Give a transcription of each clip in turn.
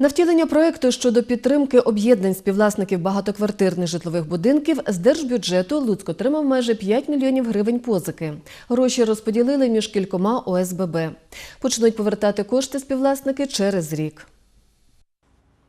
На втілення проекту щодо підтримки об'єднань співвласників багатоквартирних житлових будинків з держбюджету Луцьк отримав майже 5 мільйонів гривень позики. Гроші розподілили між кількома ОСББ. Почнуть повертати кошти співвласники через рік.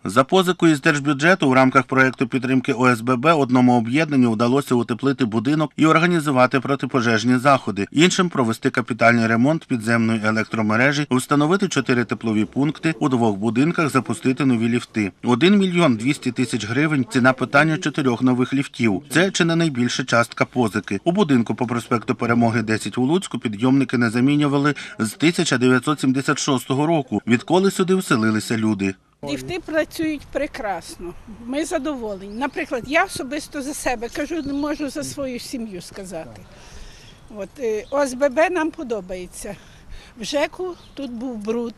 За позикою з держбюджету в рамках проекту підтримки ОСББ одному об'єднанню вдалося утеплити будинок і організувати протипожежні заходи. Іншим провести капітальний ремонт підземної електромережі, встановити чотири теплові пункти у двох будинках, запустити нові ліфти. 1 мільйон 200 тисяч гривень ціна питання чотирьох нових ліфтів. Це чи не найбільша частка позики. У будинку по проспекту Перемоги 10 у Луцьку підйомники не замінювали з 1976 року, відколи сюди вселилися люди. Ліфти працюють прекрасно. Ми задоволені. Наприклад, я особисто за себе кажу, не можу за свою сім'ю сказати. От, е, ОСББ нам подобається. В ЖЕКу тут був бруд.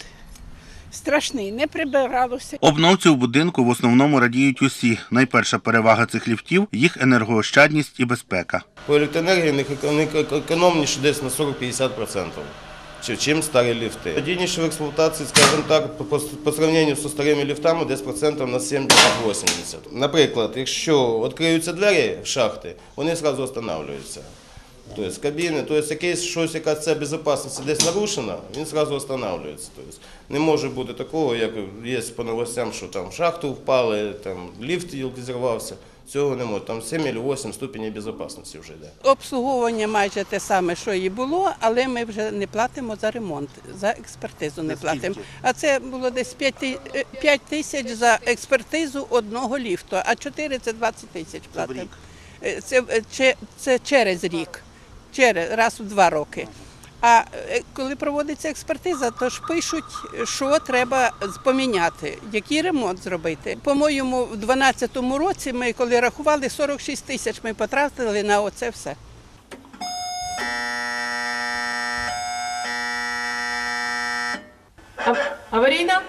Страшний, не прибиралося. Обновці у будинку в основному радіють усі. Найперша перевага цих ліфтів їх енергоощадність і безпека. По електроенергії в економніше десь на 40-50%, чи- чим старі ліфти. Надійніше в експлуатації, скажімо так, по, по, сравненню з старими ліфтами десь процентом на 70-80. Наприклад, якщо відкриються двері в шахти, вони одразу встановлюються. Тобто кабіни, тобто якесь щось, яка ця безпечність десь нарушена, він одразу встановлюється. Тобто не може бути такого, як є по новостям, що там в шахту впали, там ліфт зірвався. Цього не може. Там 7 або 8 ступенів безпечності вже йде. Обслуговування майже те саме, що і було, але ми вже не платимо за ремонт, за експертизу не платимо. А це було десь 5 тисяч за експертизу одного ліфту, а 4 – це 20 тисяч платимо. Е, Це, е, це через рік, через раз в два роки. А е, коли проводиться експертиза, то ж пишуть, що треба поміняти, який ремонт зробити. По-моєму, в 2012 році ми, коли рахували 46 тисяч, ми потратили на оце все. Аварійна?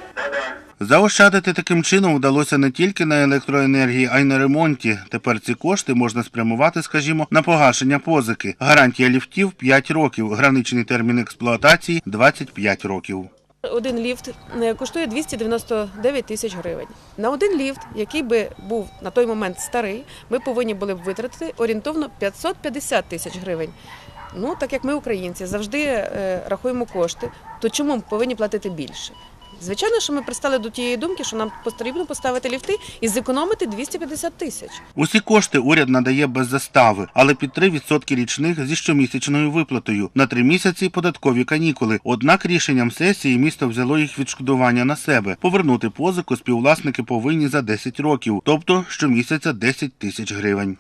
Заощадити таким чином вдалося не тільки на електроенергії, а й на ремонті. Тепер ці кошти можна спрямувати, скажімо, на погашення позики. Гарантія ліфтів 5 років, граничний термін експлуатації 25 років. Один ліфт е, коштує 299 тисяч гривень. На один ліфт, який би був на той момент старий, ми повинні були б витратити орієнтовно 550 тисяч гривень. Ну, так як ми, українці, завжди е, рахуємо кошти, то чому ми повинні платити більше? Звичайно, що ми пристали до тієї думки, що нам потрібно поставити ліфти і зекономити 250 тисяч. Усі кошти уряд надає без застави, але під 3% річних зі щомісячною виплатою. На три місяці податкові канікули. Однак рішенням сесії місто взяло їх відшкодування на себе. Повернути позику співвласники повинні за 10 років, тобто щомісяця 10 тисяч гривень.